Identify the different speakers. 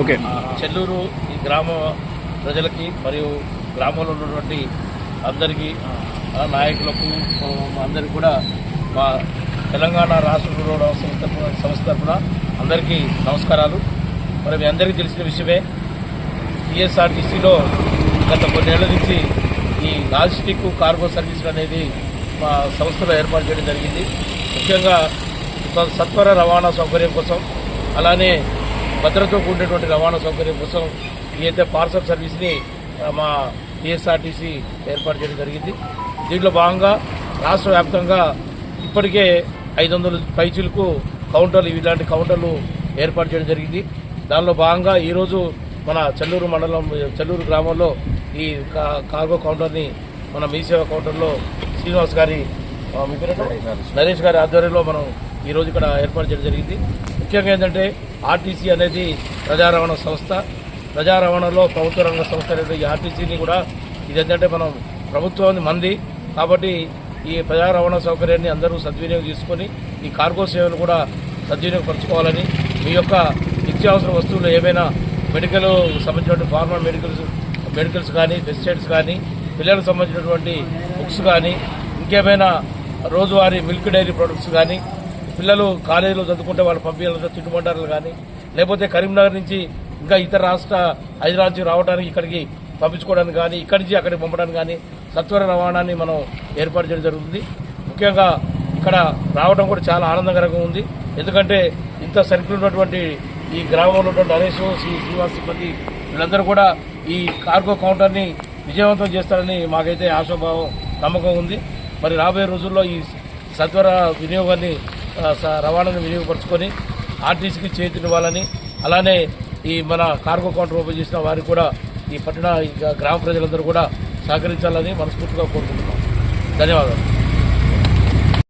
Speaker 1: Okay.
Speaker 2: Chelluru ఈ గ్రామ ప్రజలకి మరియు గ్రామంలో ఉన్నటువంటి అందరికీ నాయకులకు అందరికీ కూడా మా తెలంగాణ రాష్ట్ర రోడ్ సంస్థ సంస్థ తరఫున అందరికీ నమస్కారాలు. మరి మీ అందరికీ తెలిసిన విషయమే టీఎస్ఆర్టీసీలో గత కొన్నేళ్ళ నుంచి ఈ లాజిస్టిక్ కార్గో సర్వీసులు అనేది మా సంస్థలో ఏర్పాటు చేయడం జరిగింది. ముఖ్యంగా సత్వర రవాణా సౌకర్యం కోసం అలానే భద్రతతో కూడినటువంటి రవాణా సౌకర్యం కోసం అయితే పార్సల్ సర్వీస్ని మా టీఎస్ఆర్టీసీ ఏర్పాటు చేయడం జరిగింది. దీంట్లో భాగంగా రాష్ట్ర వ్యాప్తంగా ఇప్పటికే ఐదు వందల పైచీలకు కౌంటర్లు ఇలాంటి కౌంటర్లు ఏర్పాటు చేయడం జరిగింది. దానిలో భాగంగా ఈరోజు మన చెల్లూరు మండలం చెల్లూరు గ్రామంలో ఈ కార్గో కౌంటర్ని మన మీ సేవ కౌంటర్లో శ్రీనివాస్ గారి? నరేష్ గారి. ఆధ్వర్యంలో మనం ఈ రోజు ఇక్కడ ఏర్పాటు చేయడం జరిగింది. ముఖ్యంగా ఏంటంటే ఆర్టీసీ అనేది ప్రజా రవాణా సంస్థ. ప్రజా రవాణాలో ప్రభుత్వ రంగ సంస్థ అనేది ఈ ఆర్టీసీని కూడా ఇది ఏంటంటే మనం ప్రభుత్వం మంది. కాబట్టి ఈ ప్రజా రవాణా సౌకర్యాన్ని అందరూ సద్వినియోగం చేసుకొని ఈ కార్గో సేవలు కూడా సద్వినియోగపరచుకోవాలని మీ యొక్క నిత్యావసర వస్తువులు ఏమైనా మెడికల్ సంబంధించినటువంటి ఫార్మల్ మెడికల్స్ మెడికల్స్ కానీ పెస్టిసైడ్స్ కానీ పిల్లలకు సంబంధించినటువంటి బుక్స్ కానీ ఇంకేమైనా రోజువారీ మిల్క్ డైరీ ప్రొడక్ట్స్ కానీ పిల్లలు కాలేజీలో చదువుకుంటే వాళ్ళు పంపించాలంటే తిట్టుబండారులు కానీ. లేకపోతే కరీంనగర్ నుంచి ఇంకా ఇతర రాష్ట్ర హైదరాబాద్ నుంచి రావడానికి ఇక్కడికి పంపించుకోవడానికి కానీ ఇక్కడి నుంచి అక్కడికి పంపడానికి కానీ సత్వర రవాణాన్ని మనం ఏర్పాటు చేయడం జరుగుతుంది. ముఖ్యంగా ఇక్కడ రావడం కూడా చాలా ఆనందకరంగా ఉంది. ఎందుకంటే ఇంత సర్కిల్ ఉన్నటువంటి ఈ గ్రామంలో ఉన్నటువంటి నరేష్ శ్రీ శ్రీనివాస్ సిబ్బంది వీళ్ళందరూ కూడా ఈ కార్గో కౌంటర్ని విజయవంతం చేస్తారని మాకైతే ఆశాభావం నమ్మకం ఉంది. మరి రాబోయే రోజుల్లో ఈ సత్వర వినియోగాన్ని రవాణాను వినియోగపరచుకొని ఆర్టీసీకి చేతినివ్వాలని అలానే ఈ మన కార్గో కౌంటర్ ఓపెన్ చేసిన వారికి కూడా ఈ పట్టణ గ్రామ ప్రజలందరూ కూడా సహకరించాలని మనస్ఫూర్తిగా కోరుకుంటున్నాం. ధన్యవాదాలు.